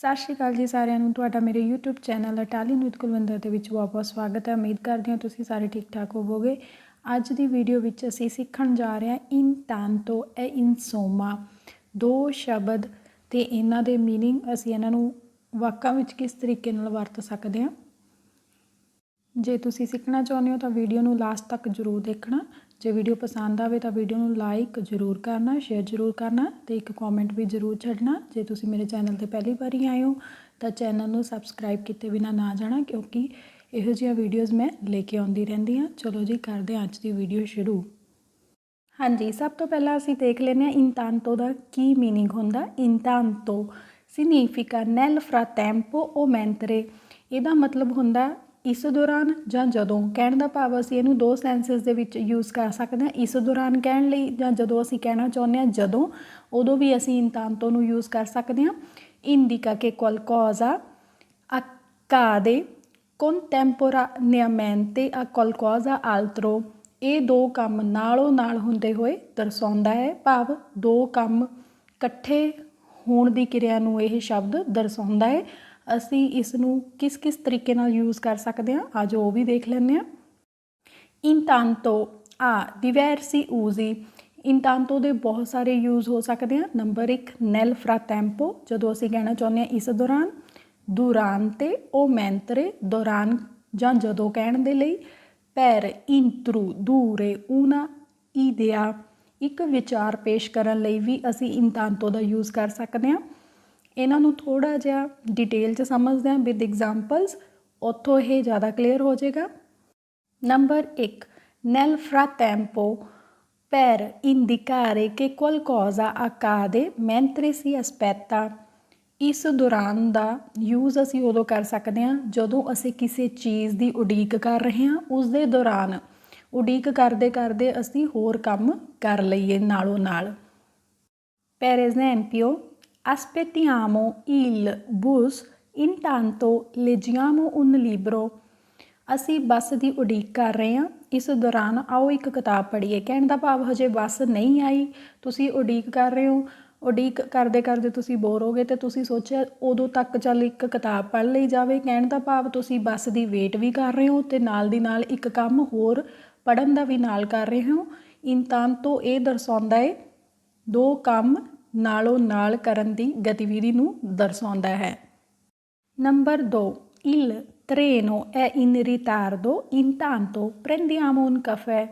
ਸਤਿ ਸ਼੍ਰੀ ਅਕਾਲ ਜੀ ਸਾਰਿਆਂ ਨੂੰ ਤੁਹਾਡਾ ਮੇਰੇ YouTube channel Italian with Kulwinder ਦੇ ਵਿੱਚ ਬਹੁਤ ਬਹੁਤ ਸਵਾਗਤ ਹੈ ਉਮੀਦ ਕਰਦੀ ਹਾਂ ਤੁਸੀਂ ਸਾਰੇ ਠੀਕ ਠਾਕ ਹੋਵੋਗੇ ਅੱਜ ਦੀ ਵੀਡੀਓ ਵਿੱਚ ਅਸੀਂ ਸਿੱਖਣ ਜਾ ਰਹੇ ਹਾਂ ਇਨ ਟਾਂਟੋ ਐ ਇਨਸੋਮਾ ਦੋ ਸ਼ਬਦ ਤੇ ਇਹਨਾਂ ਦੇ मीनिंग ਅਸੀਂ ਇਹਨਾਂ ਨੂੰ ਵਾਕਾਂ ਵਿੱਚ ਕਿਸ ਤਰੀਕੇ ਨਾਲ ਵਰਤ ਸਕਦੇ ਹਾਂ ਜੇ ਤੁਸੀਂ ਸਿੱਖਣਾ ਚਾਹੁੰਦੇ ਹੋ ਤਾਂ ਵੀਡੀਓ ਨੂੰ ਲਾਸਟ ਤੱਕ ਜ਼ਰੂਰ ਦੇਖਣਾ ਜੇ ਵੀਡੀਓ ਪਸੰਦ ਆਵੇ ਤਾਂ ਵੀਡੀਓ ਨੂੰ ਲਾਈਕ ਜ਼ਰੂਰ ਕਰਨਾ ਸ਼ੇਅਰ ਜ਼ਰੂਰ ਕਰਨਾ ਤੇ ਇੱਕ ਕਮੈਂਟ ਵੀ ਜ਼ਰੂਰ ਛੱਡਣਾ ਜੇ ਤੁਸੀਂ ਮੇਰੇ ਚੈਨਲ ਤੇ ਪਹਿਲੀ ਵਾਰੀ ਆਏ ਹੋ ਤਾਂ ਚੈਨਲ ਨੂੰ ਸਬਸਕ੍ਰਾਈਬ ਕੀਤੇ ਬਿਨਾ ਨਾ ਜਾਣਾ ਕਿਉਂਕਿ ਇਹੋ ਜਿਹੀਆਂ ਵੀਡੀਓਜ਼ ਮੈਂ ਲੈ ਕੇ ਆਉਂਦੀ ਰਹਿੰਦੀ ਹਾਂ ਚਲੋ ਜੀ ਕਰਦੇ ਹਾਂ ਅੱਜ ਦੀ ਵੀਡੀਓ ਸ਼ੁਰੂ ਹਾਂਜੀ ਸਭ ਤੋਂ ਪਹਿਲਾਂ ਅਸੀਂ ਦੇਖ ਲੈਂਦੇ ਹਾਂ ਇੰਟਾਂਟੋ ਦਾ ਕੀ मीनिंग ਹੁੰਦਾ ਇੰਟਾਂਟੋ significa nel frattempo o mentre ਇਹਦਾ ਮਤਲਬ ਹੁੰਦਾ ਇਸ ਦੌਰਾਨ ਜਾਂ ਜਦੋਂ ਕਹਿਣ ਦਾ ਭਾਵ ਅਸੀਂ ਇਹਨੂੰ ਦੋ ਸੈਂਸਸ ਦੇ ਵਿੱਚ ਯੂਜ਼ ਕਰ ਸਕਦੇ ਹਾਂ, ਇਸ ਦੌਰਾਨ ਕਹਿਣ ਲਈ ਜਾਂ ਜਦੋਂ ਅਸੀਂ ਕਹਿਣਾ ਚਾਹੁੰਦੇ ਹਾਂ, ਜਦੋਂ, ਉਦੋਂ ਵੀ ਅਸੀਂ ਇੰਟਾਂਟੋ ਨੂੰ ਯੂਜ਼ ਕਰ ਸਕਦੇ ਹਾਂ। Indica che qualcosa accade contemporaneamente a qualcosa altro ਇਹ ਦੋ ਕੰਮ ਨਾਲੋਂ ਨਾਲ ਹੁੰਦੇ ਹੋਏ ਦਰਸਾਉਂਦਾ ਹੈ ਭਾਵ, ਦੋ ਕੰਮ ਇਕੱਠੇ ਹੋਣ ਦੀ ਕਿਰਿਆ ਨੂੰ ਇਹ ਸ਼ਬਦ ਦਰਸਾਉਂਦਾ ਹੈ। ਅਸੀਂ ਇਸ ਨੂੰ ਕਿਸ ਕਿਸ ਤਰੀਕੇ ਨਾਲ ਯੂਜ਼ ਕਰ ਸਕਦੇ ਹਾਂ, ਅੱਜ ਉਹ ਵੀ ਦੇਖ ਲੈਂਦੇ ਹਾਂ। ਇੰਟਾਂਟੋ ਆ, diversi ਊਜ਼ੀ ਇੰਟਾਂਟੋ ਦੇ ਬਹੁਤ ਸਾਰੇ ਯੂਜ਼ ਹੋ ਸਕਦੇ ਆ ਨੰਬਰ 1 ਨੈਲ ਫਰਾਟੈਂਪੋ ਜਦੋਂ ਅਸੀਂ ਕਹਿਣਾ ਚਾਹੁੰਦੇ ਆ ਇਸ ਦੌਰਾਨ। ਦੁਰਾਂਤੇ ਉਹ ਮੈਂਤਰੇ ਦੌਰਾਨ ਜਾਂ ਜਦੋਂ ਕਹਿਣ ਦੇ ਲਈ। ਪੈਰ per introdurre una idea ਇੱਕ ਵਿਚਾਰ ਪੇਸ਼ ਕਰਨ ਲਈ ਵੀ ਅਸੀਂ ਇੰਟਾਂਟੋ ਦਾ ਯੂਜ਼ ਕਰ ਸਕਦੇ ਹਾਂ। ਇਹਨਾਂ ਨੂੰ ਥੋੜਾ ਜਿਹਾ ਡਿਟੇਲ 'ਚ ਸਮਝਦੇ ਹਾਂ ਵਿਦ ਐਗਜ਼ਾਮਪਲਸ ਉੱਥੋਂ ਇਹ ਜ਼ਿਆਦਾ ਕਲੀਅਰ ਹੋ ਜਾਏਗਾ। Number 1 nel frattempo per indicare che qualcosa accade mentre si aspetta. ਇਸ ਦੌਰਾਨ ਦਾ ਯੂਜ਼ ਅਸੀਂ ਉਦੋਂ ਕਰ ਸਕਦੇ ਹਾਂ ਜਦੋਂ ਅਸੀਂ ਕਿਸੇ ਚੀਜ਼ ਦੀ ਉਡੀਕ ਕਰ ਰਹੇ ਹਾਂ। ਉਸ ਦੇ ਦੌਰਾਨ ਉਡੀਕ ਕਰਦੇ ਕਰਦੇ ਅਸੀਂ ਹੋਰ ਕੰਮ ਕਰ ਲਈਏ ਨਾਲੋਂ ਨਾਲ। Per esempio aspettiamo il bus, intanto leggiamo un libro. ਅਸੀਂ ਬੱਸ ਦੀ ਉਡੀਕ ਕਰ ਰਹੇ ਹਾਂ ਇਸ ਦੌਰਾਨ ਆਓ ਇੱਕ ਕਿਤਾਬ ਪੜ੍ਹੀਏ ਕਹਿਣ ਦਾ ਭਾਵ ਹਜੇ ਬੱਸ ਨਹੀਂ ਆਈ, ਤੁਸੀਂ ਉਡੀਕ ਕਰ ਰਹੇ ਹੋ। ਉਡੀਕ ਕਰਦੇ ਕਰਦੇ ਤੁਸੀਂ ਬੋਰ ਹੋ ਗਏ ਤੇ ਤੁਸੀਂ ਸੋਚਿਆ ਉਦੋਂ ਤੱਕ ਚੱਲ ਇੱਕ ਕਿਤਾਬ ਪੜ੍ਹ ਲਈ ਜਾਵੇ। ਕਹਿਣ ਦਾ ਭਾਵ ਤੁਸੀਂ ਬੱਸ ਦੀ ਵੇਟ ਵੀ ਕਰ ਰਹੇ ਹੋ ਤੇ ਨਾਲ ਦੀ ਨਾਲ ਇੱਕ ਕੰਮ ਹੋਰ ਪੜਨ ਦਾ ਵੀ ਨਾਲ ਕਰ ਰਹੇ ਹੋ। ਇਨਤਾਨ ਤੋਂ ਇਹ ਦਰਸਾਉਂਦਾ ਹੈ, ਦੋ ਕੰਮ ਨਾਲੋਂ ਨਾਲ ਕਰਨ ਦੀ ਗਤੀਵਿਧੀ ਨੂੰ ਦਰਸਾਉਂਦਾ ਹੈ। Number 2 il treno è in ritardo intanto prendiamo un caffè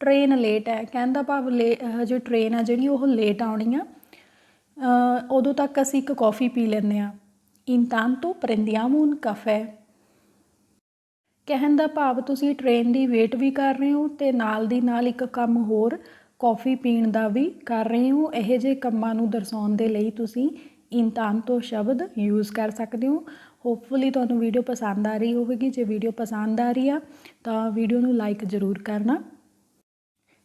train late ਹੈ, ਕਹਿੰਦਾ ਭਾਵ ਲੇ ਹਜੇ ਟ੍ਰੇਨ ਆ ਜਿਹੜੀ ਉਹ ਲੇਟ ਆਉਣੀ ਆ ਉਦੋਂ ਤੱਕ ਅਸੀਂ ਇੱਕ ਕੌਫੀ ਪੀ ਲੈਂਦੇ ਆ intanto prendiamo un caffè ਕਹਿਣ ਦਾ ਭਾਵ ਤੁਸੀਂ ਟ੍ਰੇਨ ਦੀ ਵੇਟ ਵੀ ਕਰ ਰਹੇ ਹੋ ਤੇ ਨਾਲ ਦੀ ਨਾਲ ਇੱਕ ਕੰਮ ਹੋਰ ਕੌਫੀ ਪੀਣ ਦਾ ਵੀ ਕਰ ਰਹੇ ਹੋ। ਇਹੋ ਜਿਹੇ ਕੰਮਾਂ ਨੂੰ ਦਰਸਾਉਣ ਦੇ ਲਈ ਤੁਸੀਂ ਇੰਤਾਂਤੋ ਸ਼ਬਦ ਯੂਜ਼ ਕਰ ਸਕਦੇ ਹੋ। ਹੋਪਫੁਲੀ ਤੁਹਾਨੂੰ ਵੀਡੀਓ ਪਸੰਦ ਆ ਰਹੀ ਹੋਵੇਗੀ। ਜੇ ਵੀਡੀਓ ਪਸੰਦ ਆ ਰਹੀ ਆ, ਤਾਂ ਵੀਡੀਓ ਨੂੰ ਲਾਈਕ ਜ਼ਰੂਰ ਕਰਨਾ।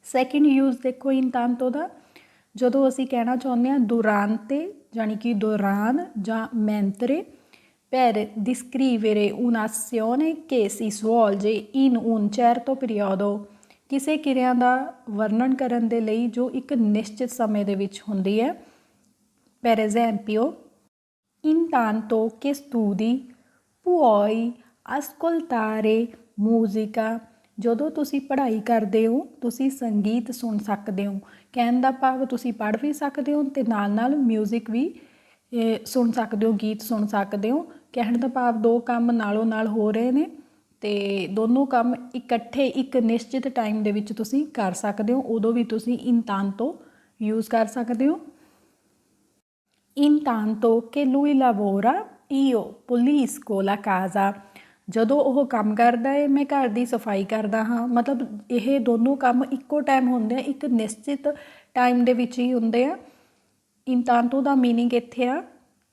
ਸੈਕਿੰਡ ਯੂਜ਼ ਦੇਖੋ ਇੰਤਾਨ ਤੋਂ ਦਾ। ਜਦੋਂ ਅਸੀਂ ਕਹਿਣਾ ਚਾਹੁੰਦੇ ਹਾਂ ਦੁਰਾਂਤੇ ਯਾਨੀ ਕਿ ਦੌਰਾਨ ਜਾਂ ਮੈਂਤਰੇ per descrivere un'azione che si svolge in un certo periodo ਕਿਸੇ ਕਿਰਿਆ ਦਾ ਵਰਣਨ ਕਰਨ ਦੇ ਲਈ ਜੋ ਇੱਕ ਨਿਸ਼ਚਿਤ ਸਮੇਂ ਦੇ ਵਿੱਚ ਹੁੰਦੀ ਹੈ। per esempio intanto che studi puoi ascoltare musica ਜਦੋਂ ਤੁਸੀਂ ਪੜ੍ਹਾਈ ਕਰਦੇ ਹੋ, ਤੁਸੀਂ ਸੰਗੀਤ ਸੁਣ ਸਕਦੇ ਹੋ। ਕਹਿਣ ਦਾ ਭਾਵ ਤੁਸੀਂ ਪੜ੍ਹ ਵੀ ਸਕਦੇ ਹੋ ਤੇ ਨਾਲ ਨਾਲ 뮤직 ਵੀ ਸੁਣ ਸਕਦੇ ਹੋ, ਗੀਤ ਸੁਣ ਸਕਦੇ ਹੋ। ਕਹਿਣ ਦਾ ਭਾਵ ਦੋ ਕੰਮ ਨਾਲੋਂ ਨਾਲ ਹੋ ਰਹੇ ਨੇ। ਤੇ ਦੋਨੋਂ ਕੰਮ ਇਕੱਠੇ ਇੱਕ ਨਿਸ਼ਚਿਤ ਟਾਈਮ ਦੇ ਵਿੱਚ ਤੁਸੀਂ ਕਰ ਸਕਦੇ ਹੋ ਉਦੋਂ ਵੀ ਤੁਸੀਂ ਇੰਤਾਂਤੋ ਯੂਜ਼ ਕਰ ਸਕਦੇ ਹੋ intanto che lui lavora io pulisco la casa ਜਦੋਂ ਉਹ ਕੰਮ ਕਰਦਾ ਹੈ ਮੈਂ ਘਰ ਦੀ ਸਫਾਈ ਕਰਦਾ ਹਾਂ ਮਤਲਬ ਇਹ ਦੋਨੋਂ ਕੰਮ ਇੱਕੋ ਟਾਈਮ ਹੁੰਦੇ ਆ ਇੱਕ ਨਿਸ਼ਚਿਤ ਟਾਈਮ ਦੇ ਵਿੱਚ ਹੀ ਹੁੰਦੇ ਆ ਇੰਤਾਂਤੋ ਦਾ मीनिंग ਇੱਥੇ ਆ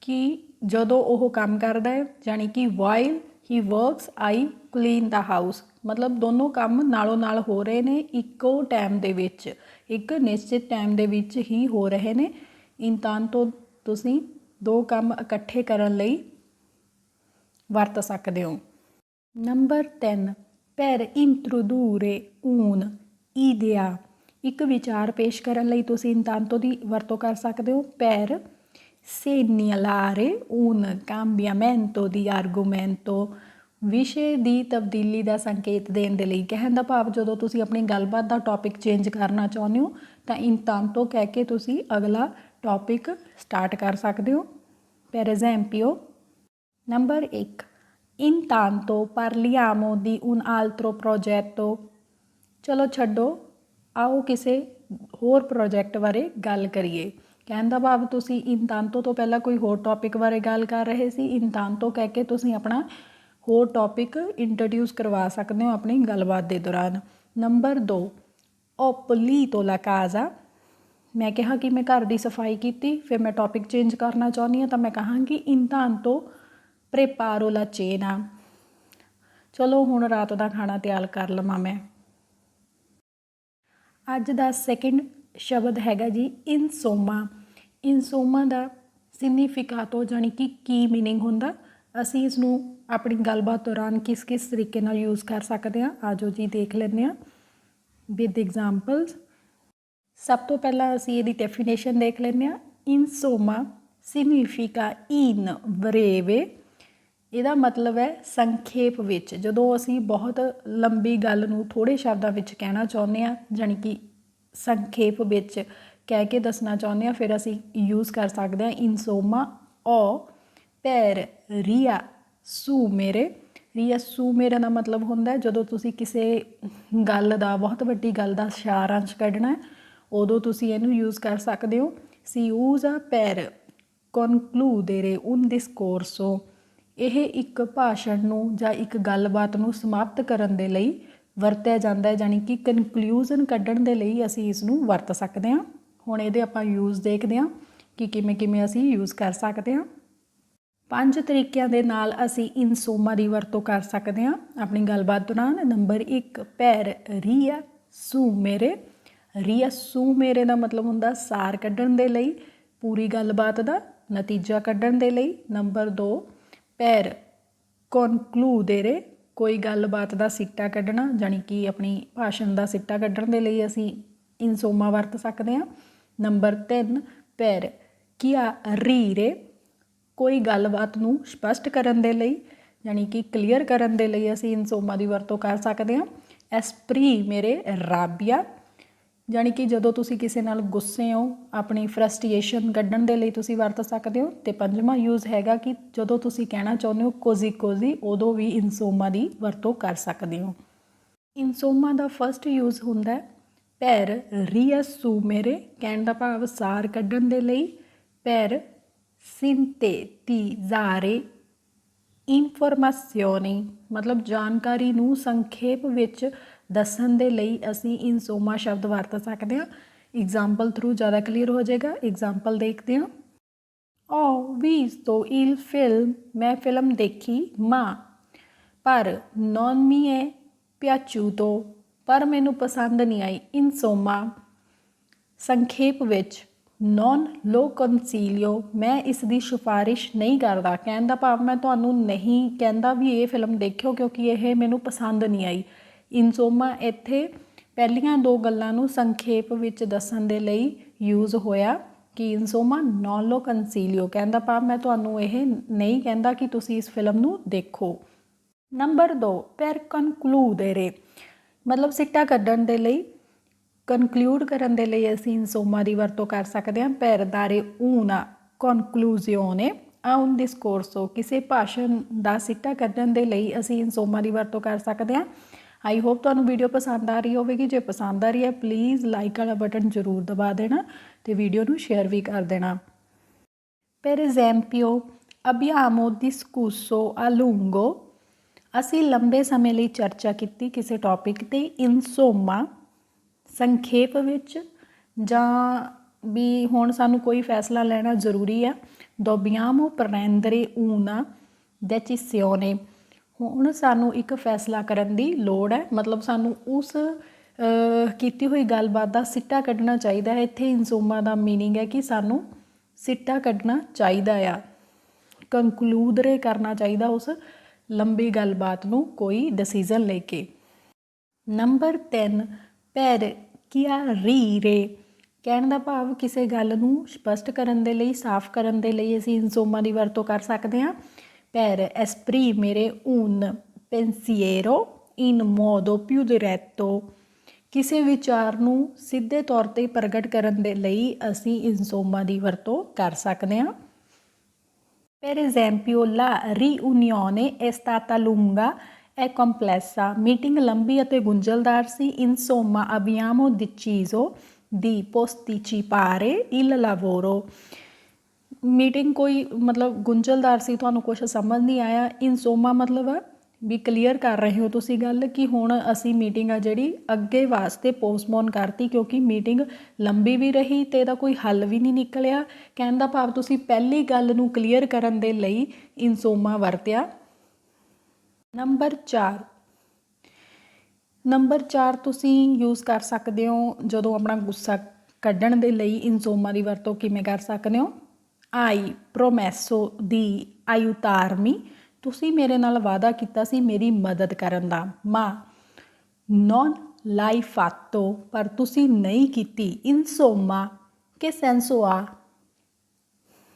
ਕਿ ਜਦੋਂ ਉਹ ਕੰਮ ਕਰਦਾ ਹੈ ਯਾਨੀ ਕਿ while he works I clean the house ਮਤਲਬ ਦੋਨੋਂ ਕੰਮ ਨਾਲੋਂ ਨਾਲ ਹੋ ਰਹੇ ਨੇ ਇੱਕੋ ਟਾਈਮ ਦੇ ਵਿੱਚ। ਇੱਕ ਨਿਸ਼ਚਿਤ ਟਾਈਮ ਦੇ ਵਿੱਚ ਹੀ ਹੋ ਰਹੇ ਨੇ। ਇੰਤਾਂਤੋ ਤੁਸੀਂ ਦੋ ਕੰਮ ਇਕੱਠੇ ਕਰਨ ਲਈ ਵਰਤ ਸਕਦੇ ਹੋ। Number 3 per introdurre un idea ਇੱਕ ਵਿਚਾਰ ਪੇਸ਼ ਕਰਨ ਲਈ ਤੁਸੀਂ ਇੰਤਾਂਤੋ ਦੀ ਵਰਤੋਂ ਕਰ ਸਕਦੇ ਹੋ। per segnalare un cambiamento di argomento. ਵਿਸ਼ੇ ਦੀ ਤਬਦੀਲੀ ਦਾ ਸੰਕੇਤ ਦੇਣ ਦੇ ਲਈ ਕਹਿਣ ਦਾ ਭਾਵ, ਜਦੋਂ ਤੁਸੀਂ ਆਪਣੀ ਗੱਲਬਾਤ ਦਾ ਟੌਪਿਕ ਚੇਂਜ ਕਰਨਾ ਚਾਹੁੰਦੇ ਹੋ, ਤਾਂ intanto ਕਹਿ ਕੇ ਤੁਸੀਂ ਅਗਲਾ ਟੌਪਿਕ ਸਟਾਰਟ ਕਰ ਸਕਦੇ ਹੋ। Per esempio number 1 intanto parliamo di un altro progetto ਚਲੋ ਛੱਡੋ, ਆਓ ਕਿਸੇ ਹੋਰ ਪ੍ਰੋਜੈਕਟ ਬਾਰੇ ਗੱਲ ਕਰੀਏ। ਕਹਿਣ ਦਾ ਭਾਵ ਤੁਸੀਂ intanto ਤੋਂ ਪਹਿਲਾਂ ਕੋਈ ਹੋਰ ਟੌਪਿਕ ਬਾਰੇ ਗੱਲ ਕਰ ਰਹੇ ਸੀ intanto ਕਹਿ ਕੇ ਤੁਸੀਂ ਆਪਣਾ ਹੋਰ ਟੌਪਿਕ ਇੰਟਰੋਡਿਊਸ ਕਰਵਾ ਸਕਦੇ ਹੋ ਆਪਣੀ ਗੱਲਬਾਤ ਦੇ ਦੌਰਾਨ। Number 2 ho pulito la casa ਮੈਂ ਕਿਹਾ ਕਿ ਮੈਂ ਘਰ ਦੀ ਸਫ਼ਾਈ ਕੀਤੀ, ਫਿਰ ਮੈਂ ਟੌਪਿਕ ਚੇਂਜ ਕਰਨਾ ਚਾਹੁੰਦੀ ਹਾਂ ਤਾਂ ਮੈਂ ਕਹਾਂਗੀ intanto preparo la cena ਚਲੋ ਹੁਣ ਰਾਤ ਦਾ ਖਾਣਾ ਤਿਆਰ ਕਰ ਲਵਾਂ ਮੈਂ। ਅੱਜ ਦਾ ਸੈਕਿੰਡ ਸ਼ਬਦ ਹੈਗਾ ਜੀ ਇਨਸੋਮਾ। ਇਨਸੋਮਾ ਦਾ ਸਿਗਨੀਫਿਕਾਟੋ ਜਾਨੀ ਕਿ ਕੀ ਮੀਨਿੰਗ ਹੁੰਦਾ, ਅਸੀਂ ਇਸ ਨੂੰ ਆਪਣੀ ਗੱਲਬਾਤ ਦੌਰਾਨ ਕਿਸ ਕਿਸ ਤਰੀਕੇ ਨਾਲ ਯੂਜ਼ ਕਰ ਸਕਦੇ ਹਾਂ ਆਜੋ ਜੀ ਦੇਖ ਲੈਂਦੇ ਹਾਂ ਵਿਦ ਐਗਜ਼ਾਮਪਲਸ ਸਭ ਤੋਂ ਪਹਿਲਾਂ ਅਸੀਂ ਇਹਦੀ ਡੈਫੀਨੇਸ਼ਨ ਦੇਖ ਲੈਂਦੇ ਹਾਂ ਇਨਸੋਮਾ ਸਿਗਨੀਫਿਕਾ ਇਨ ਬਰੇਵੇ ਇਹਦਾ ਮਤਲਬ ਹੈ ਸੰਖੇਪ ਵਿੱਚ, ਜਦੋਂ ਅਸੀਂ ਬਹੁਤ ਲੰਬੀ ਗੱਲ ਨੂੰ ਥੋੜੇ ਸ਼ਬਦਾਂ ਵਿੱਚ ਕਹਿਣਾ ਚਾਹੁੰਦੇ ਹਾਂ, ਜਾਣੀ ਕਿ ਸੰਖੇਪ ਵਿੱਚ ਕਹਿ ਕੇ ਦੱਸਣਾ ਚਾਹੁੰਦੇ ਹਾਂ, ਫਿਰ ਅਸੀਂ ਯੂਜ਼ ਕਰ ਸਕਦੇ ਹਾਂ ਇਨਸੋਮਾ ਓ ਰੀਆ ਸੂ ਮੇਰੇ ਦਾ ਮਤਲਬ ਹੁੰਦਾ ਜਦੋਂ ਤੁਸੀਂ ਕਿਸੇ ਗੱਲ ਦਾ, ਬਹੁਤ ਵੱਡੀ ਗੱਲ ਦਾ ਸਾਰਾਂਸ਼ ਕੱਢਣਾ ਹੈ, ਉਦੋਂ ਤੁਸੀਂ ਇਹਨੂੰ ਯੂਜ਼ ਕਰ ਸਕਦੇ ਹੋ। ਸੀ si usa per concludere ਦਿਸ ਕੋਰਸੋ ਇਹ ਇੱਕ ਭਾਸ਼ਣ ਨੂੰ ਜਾਂ ਇੱਕ ਗੱਲਬਾਤ ਨੂੰ ਸਮਾਪਤ ਕਰਨ ਦੇ ਲਈ ਵਰਤਿਆ ਜਾਂਦਾ ਹੈ ਜਾਨੀ ਕਿ ਕਨਕਲੂਜਨ ਕੱਢਣ ਦੇ ਲਈ ਅਸੀਂ ਇਸ ਨੂੰ ਵਰਤ ਸਕਦੇ ਹਾਂ। ਹੁਣ ਇਹਦੇ ਆਪਾਂ ਯੂਜ਼ ਦੇਖਦੇ ਹਾਂ ਕਿ ਕਿਵੇਂ ਕਿਵੇਂ ਅਸੀਂ ਯੂਜ਼ ਕਰ ਸਕਦੇ ਹਾਂ। ਪੰਜ ਤਰੀਕਿਆਂ ਦੇ ਨਾਲ ਅਸੀਂ ਇਨਸੋਮਾ ਦੀ ਵਰਤੋਂ ਕਰ ਸਕਦੇ ਹਾਂ। ਆਪਣੀ ਗੱਲਬਾਤ ਦੌਰਾਨ ਨੰਬਰ 1 ਪੈਰ ਰੀਆ, ਸੂ, ਮੇਰੇ। ਰੀਆ, ਸੂ, ਮੇਰੇ ਦਾ ਮਤਲਬ ਹੁੰਦਾ ਸਾਰ ਕੱਢਣ ਦੇ ਲਈ, ਪੂਰੀ ਗੱਲਬਾਤ ਦਾ ਨਤੀਜਾ ਕੱਢਣ ਦੇ ਲਈ। ਨੰਬਰ 2 ਪੈਰ ਕਨਕਲੂਡੇਰੇ ਕੋਈ ਗੱਲਬਾਤ ਦਾ ਸਿੱਟਾ ਕੱਢਣਾ ਜਾਨੀ ਕਿ ਆਪਣੀ ਭਾਸ਼ਣ ਦਾ ਸਿੱਟਾ ਕੱਢਣ ਦੇ ਲਈ ਅਸੀਂ ਇਨਸੋਮਾ ਵਰਤ ਸਕਦੇ ਹਾਂ। ਨੰਬਰ 3 ਪੈਰ। ਕੀਆ ਰੀਰੇ ਕੋਈ ਗੱਲਬਾਤ ਨੂੰ ਸਪਸ਼ਟ ਕਰਨ ਦੇ ਲਈ, ਯਾਨੀ ਕਿ ਕਲੀਅਰ ਕਰਨ ਦੇ ਲਈ ਅਸੀਂ ਇਨਸੋਮਾ ਦੀ ਵਰਤੋਂ ਕਰ ਸਕਦੇ ਹਾਂ? ਐਸਪਰੀ ਮੇਰੇ ਰਾਬੀਆ। ਯਾਨੀ ਕਿ ਜਦੋਂ ਤੁਸੀਂ ਕਿਸੇ ਨਾਲ ਗੁੱਸੇ ਹੋ, ਆਪਣੀ ਫਰਸਟ੍ਰੇਸ਼ਨ ਕੱਢਣ ਦੇ ਲਈ ਤੁਸੀਂ ਵਰਤ ਸਕਦੇ ਹੋ। ਤੇ ਪੰਜਵਾਂ ਯੂਜ਼ ਹੈਗਾ ਕਿ ਜਦੋਂ ਤੁਸੀਂ ਕਹਿਣਾ ਚਾਹੁੰਦੇ ਹੋ ਕੋਜ਼ੀ ਕੋਜ਼ੀ ਉਦੋਂ ਵੀ ਇਨਸੋਮਾ ਦੀ ਵਰਤੋਂ ਕਰ ਸਕਦੇ ਹੋ। ਇਨਸੋਮਾ ਦਾ ਫਰਸਟ ਯੂਜ਼ ਹੁੰਦਾ ਹੈ ਪੈਰ ਰੀਅਸੂ ਮੇਰੇ ਕਹਿਣ ਦਾ ਭਾਵ ਸਾਰ ਕੱਢਣ ਦੇ ਲਈ, ਪੈਰ ਸਿੰਤੇਟਿਜ਼ਾਰੇ ਇਨਫੋਰਮਾਸਿਓਨੀ, ਮਤਲਬ ਜਾਣਕਾਰੀ ਨੂੰ ਸੰਖੇਪ ਵਿੱਚ ਦੱਸਣ ਦੇ ਲਈ ਅਸੀਂ ਇਨਸੋਮਾ ਸ਼ਬਦ ਵਰਤ ਸਕਦੇ ਹਾਂ। ਐਗਜ਼ਾਮਪਲ ਥਰੂ ਜ਼ਿਆਦਾ ਕਲੀਅਰ ਹੋ ਜਾਏਗਾ। ਐਗਜ਼ਾਮਪਲ ਦੇਖਦੇ ਹਾਂ। oh, ਹੋ visto il film, ਮੈਂ ਫਿਲਮ ਦੇਖੀ, ਮਾਂ। ਪਰ non mi ਪਿਆਚੂ ਤੋਂ। ਪਰ ਮੈਨੂੰ ਪਸੰਦ ਨਹੀਂ ਆਈ। ਇਨਸੋਮਾ ਸੰਖੇਪ ਵਿੱਚ ਨੌਨ ਲੋ ਕੰਸੀਲੀਓ ਮੈਂ ਇਸ ਦੀ ਸਿਫਾਰਿਸ਼ ਨਹੀਂ ਕਰਦਾ। ਕਹਿਣ ਦਾ ਭਾਵ ਮੈਂ ਤੁਹਾਨੂੰ ਨਹੀਂ ਕਹਿੰਦਾ ਵੀ ਇਹ ਫਿਲਮ ਦੇਖਿਓ ਕਿਉਂਕਿ ਇਹ ਮੈਨੂੰ ਪਸੰਦ ਨਹੀਂ ਆਈ। ਇਨਸੋਮਾ ਇੱਥੇ ਪਹਿਲੀਆਂ ਦੋ ਗੱਲਾਂ ਨੂੰ ਸੰਖੇਪ ਵਿੱਚ ਦੱਸਣ ਦੇ ਲਈ ਯੂਜ਼ ਹੋਇਆ ਕਿ ਇਨਸੋਮਾ ਨੌਨ ਲੋ ਕੰਸੀਲੀਓ ਕਹਿਣ ਭਾਵ ਮੈਂ ਤੁਹਾਨੂੰ ਇਹ ਨਹੀਂ ਕਹਿੰਦਾ ਕਿ ਤੁਸੀਂ ਇਸ ਫਿਲਮ ਨੂੰ ਦੇਖੋ। ਨੰਬਰ 2 per concludere ਮਤਲਬ ਸਿੱਟਾ ਕੱਢਣ ਦੇ ਲਈ ਕਨਕਲੂਡ ਕਰਨ ਦੇ ਲਈ ਅਸੀਂ ਇਨਸੋਮਾ ਦੀ ਵਰਤੋਂ ਕਰ ਸਕਦੇ ਹਾਂ। ਪੈਰਦਾਰੇ dare una conclusione a un discorso ਕਿਸੇ ਭਾਸ਼ਣ ਦਾ ਸਿੱਟਾ ਕੱਢਣ ਦੇ ਲਈ ਅਸੀਂ ਇਨਸੋਮਾ ਦੀ ਵਰਤੋਂ ਕਰ ਸਕਦੇ ਹਾਂ। ਆਈ ਹੋਪ ਤੁਹਾਨੂੰ ਵੀਡੀਓ ਪਸੰਦ ਆ ਰਹੀ ਹੋਵੇਗੀ। ਜੇ ਪਸੰਦ ਆ ਰਹੀ ਹੈ ਪਲੀਜ਼ ਲਾਈਕ ਵਾਲਾ ਬਟਨ ਜ਼ਰੂਰ ਦਬਾ ਦੇਣਾ ਤੇ ਵੀਡੀਓ ਨੂੰ ਸ਼ੇਅਰ ਵੀ ਕਰ ਦੇਣਾ। Per esempio, abbiamo discusso a ਅਸੀਂ ਲੰਬੇ ਸਮੇਂ ਲਈ ਚਰਚਾ ਕੀਤੀ ਕਿਸੇ ਟੌਪਿਕ ਤੇ ਇਨਸੋਮਾ ਸੰਖੇਪ ਵਿੱਚ, ਜਾਂ ਵੀ ਹੁਣ ਸਾਨੂੰ ਕੋਈ ਫੈਸਲਾ ਲੈਣਾ ਜ਼ਰੂਰੀ ਆ। dobbiamo prendere una decisione ਹੁਣ ਸਾਨੂੰ ਇੱਕ ਫੈਸਲਾ ਕਰਨ ਦੀ ਲੋੜ ਹੈ। ਮਤਲਬ ਸਾਨੂੰ ਉਸ ਕੀਤੀ ਹੋਈ ਗੱਲਬਾਤ ਦਾ ਸਿੱਟਾ ਕੱਢਣਾ ਚਾਹੀਦਾ ਹੈ। ਇੱਥੇ ਇਨਸੋਮਾ ਦਾ ਮੀਨਿੰਗ ਹੈ ਕਿ ਸਾਨੂੰ ਸਿੱਟਾ ਕੱਢਣਾ ਚਾਹੀਦਾ ਆ। ਕੰਕਲੂਡਰੇ ਕਰਨਾ ਚਾਹੀਦਾ ਉਸ ਲੰਬੀ ਗੱਲਬਾਤ ਨੂੰ ਕੋਈ ਡਿਸੀਜਨ ਲੈ ਕੇ। ਨੰਬਰ 3 ਰੀ ਰੇ? ਕਹਿਣ ਦਾ ਭਾਵ ਕਿਸੇ ਗੱਲ ਨੂੰ ਸਪਸ਼ਟ ਕਰਨ ਦੇ ਲਈ, ਸਾਫ਼ ਕਰਨ ਦੇ ਲਈ ਅਸੀਂ ਇਨਸੋਮਾ ਦੀ ਵਰਤੋਂ ਕਰ ਸਕਦੇ ਹਾਂ। ਪੈਰ ਐਸਪਰੀ ਮੇਰੇ ਊਨ un ਇਨ ਮੋਦੋ ਪਿਉ ਦੇ ਰੈਤੋ ਕਿਸੇ ਵਿਚਾਰ ਨੂੰ ਸਿੱਧੇ ਤੌਰ ਤੇ ਪ੍ਰਗਟ ਕਰਨ ਦੇ ਲਈ ਅਸੀਂ ਇਨਸੋਮਾ ਦੀ ਵਰਤੋਂ ਕਰ ਸਕਦੇ ਹਾਂ। Per esempio, la riunione è stata lunga e complessa. Meeting ਲੰਬੀ ਅਤੇ ਗੁੰਝਲਦਾਰ ਸੀ। Insomma, abbiamo deciso di posticipare il lavoro. Meeting ਕੋਈ ਮਤਲਬ ਗੁੰਝਲਦਾਰ ਸੀ ਤੁਹਾਨੂੰ ਕੁਝ ਸਮਝ ਨਹੀਂ ਆਇਆ ਇਨਸੋਮਾ ਮਤਲਬ ਹੈ ਵੀ ਕਲੀਅਰ ਕਰ ਰਹੇ ਹੋ ਤੁਸੀਂ ਗੱਲ ਕਿ ਹੁਣ ਅਸੀਂ ਮੀਟਿੰਗ ਆ ਜਿਹੜੀ ਅੱਗੇ ਵਾਸਤੇ ਪੋਸਟਪੋਨ ਕਰਤੀ ਕਿਉਂਕਿ ਮੀਟਿੰਗ ਲੰਬੀ ਵੀ ਰਹੀ ਤੇ ਇਹਦਾ ਕੋਈ ਹੱਲ ਵੀ ਨਹੀਂ ਨਿਕਲਿਆ। ਕਹਿਣ ਦਾ ਭਾਵ ਤੁਸੀਂ ਪਹਿਲੀ ਗੱਲ ਨੂੰ ਕਲੀਅਰ ਕਰਨ ਦੇ ਲਈ ਇਨਸੋਮਾ ਵਰਤਿਆ। ਨੰਬਰ 4 ਨੰਬਰ 4 ਤੁਸੀਂ ਯੂਜ਼ ਕਰ ਸਕਦੇ ਹੋ ਜਦੋਂ ਆਪਣਾ ਗੁੱਸਾ ਕੱਢਣ ਦੇ ਲਈ ਇਨਸੋਮਾ ਦੀ ਵਰਤੋਂ ਕਿਵੇਂ ਕਰ ਸਕਦੇ ਹੋ? ਆਈ, ਪ੍ਰੋਮੈਸੋ ਦੀ ਆਈ ਉਤਾਰਮੀ ਤੁਸੀਂ ਮੇਰੇ ਨਾਲ ਵਾਅਦਾ ਕੀਤਾ ਸੀ ਮੇਰੀ ਮਦਦ ਕਰਨ ਦਾ। ਮਾਂ ਨੌਨ ਲਾਈ ਫਾਤੋ ਪਰ ਤੁਸੀਂ ਨਹੀਂ ਕੀਤੀ। ਇਨਸੋਮਾ, ਕਿ ਸੈਂਸੋਆ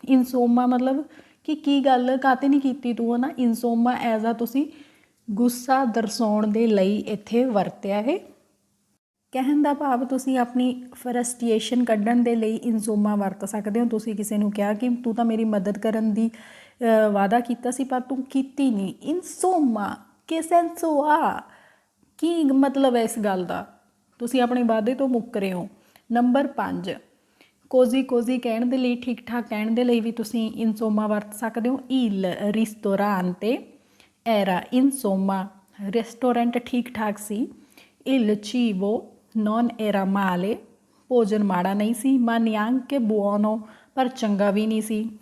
ਇਨਸੋਮਾ ਮਤਲਬ ਕਿ ਕੀ ਗੱਲ ਕਾਤੇ ਨਹੀਂ ਕੀਤੀ ਤੂੰ ਨਾ ਇਨਸੋਮਾ ਐਜ਼ ਆ ਤੁਸੀਂ ਗੁੱਸਾ ਦਰਸਾਉਣ ਦੇ ਲਈ ਇੱਥੇ ਵਰਤਿਆ ਹੈ ਕਹਿਣ ਦਾ ਭਾਵ ਤੁਸੀਂ ਆਪਣੀ ਫਰਸਟ੍ਰੇਸ਼ਨ ਕੱਢਣ ਦੇ ਲਈ ਇਨਸੋਮਾ ਵਰਤ ਸਕਦੇ ਹੋ। ਤੁਸੀਂ ਕਿਸੇ ਨੂੰ ਕਿਹਾ ਕਿ ਤੂੰ ਤਾਂ ਮੇਰੀ ਮਦਦ ਕਰਨ ਦੀ ਵਾਅਦਾ ਕੀਤਾ ਸੀ, ਪਰ ਤੂੰ ਕੀਤੀ ਨਹੀਂ ਇਨਸੋਮਾ ਕਿ ਸੈਂਸੋ ਕੀ ਮਤਲਬ ਹੈ ਇਸ ਗੱਲ ਦਾ? ਤੁਸੀਂ ਆਪਣੇ ਵਾਅਦੇ ਤੋਂ ਮੁੱਕ ਰਹੇ ਹੋ। ਨੰਬਰ 5 ਕੋਜ਼ੀ ਕੋਜ਼ੀ ਕਹਿਣ ਦੇ ਲਈ, ਠੀਕ ਠਾਕ ਕਹਿਣ ਦੇ ਲਈ ਵੀ ਤੁਸੀਂ ਇਨਸੋਮਾ ਵਰਤ ਸਕਦੇ ਹੋ। il ristorante era ਇਨਸੋਮਾ ਰੈਸਟੋਰੈਂਟ ਠੀਕ ਠਾਕ ਸੀ। il cibo non era male ਭੋਜਨ ਮਾੜਾ ਨਹੀਂ ਸੀ। ma neanche buono ਪਰ ਚੰਗਾ ਵੀ ਨਹੀਂ ਸੀ।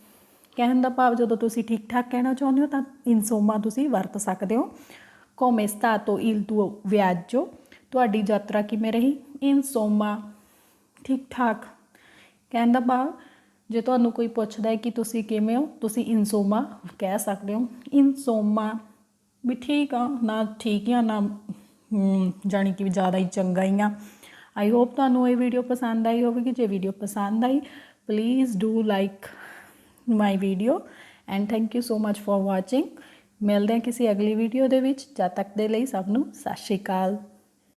ਕਹਿਣ ਦਾ ਭਾਵ ਜਦੋਂ ਤੁਸੀਂ ਠੀਕ ਠਾਕ ਕਹਿਣਾ ਚਾਹੁੰਦੇ ਹੋ ਤਾਂ ਇਨਸੋਮਾ ਤੁਸੀਂ ਵਰਤ ਸਕਦੇ ਹੋ। come è stato il tuo viaggio ਤੁਹਾਡੀ ਯਾਤਰਾ ਕਿਵੇਂ ਰਹੀ? ਇਨਸੋਮਾ ਠੀਕ ਠਾਕ। ਕਹਿਣ ਦਾ ਭਾਵ ਜੇ ਤੁਹਾਨੂੰ ਕੋਈ ਪੁੱਛਦਾ ਹੈ ਕਿ ਤੁਸੀਂ ਕਿਵੇਂ ਹੋ ਤੁਸੀਂ ਇਨਸੋਮਾ ਕਹਿ ਸਕਦੇ ਹੋ। ਇਨਸੋਮਾ ਵੀ ਠੀਕ ਆ ਨਾ ਠੀਕ ਆ ਨਾ ਹਮ, ਜਾਣੀ ਕਿ ਵੀ ਜ਼ਿਆਦਾ ਹੀ ਚੰਗਾ ਹੀ ਆ। ਆਈ ਹੋਪ ਤੁਹਾਨੂੰ ਇਹ ਵੀਡੀਓ ਪਸੰਦ ਆਈ ਹੋਵੇਗੀ। ਜੇ ਵੀਡੀਓ ਪਸੰਦ ਆਈ please do like my video and thank you so much for watching ਮਿਲਦੇ ਹਾਂ ਕਿਸੇ ਅਗਲੀ ਵੀਡੀਓ ਦੇ ਵਿੱਚ। ਜਦ ਤੱਕ ਦੇ ਲਈ ਸਭ ਨੂੰ ਸਤਿ ਸ਼੍ਰੀ ਅਕਾਲ।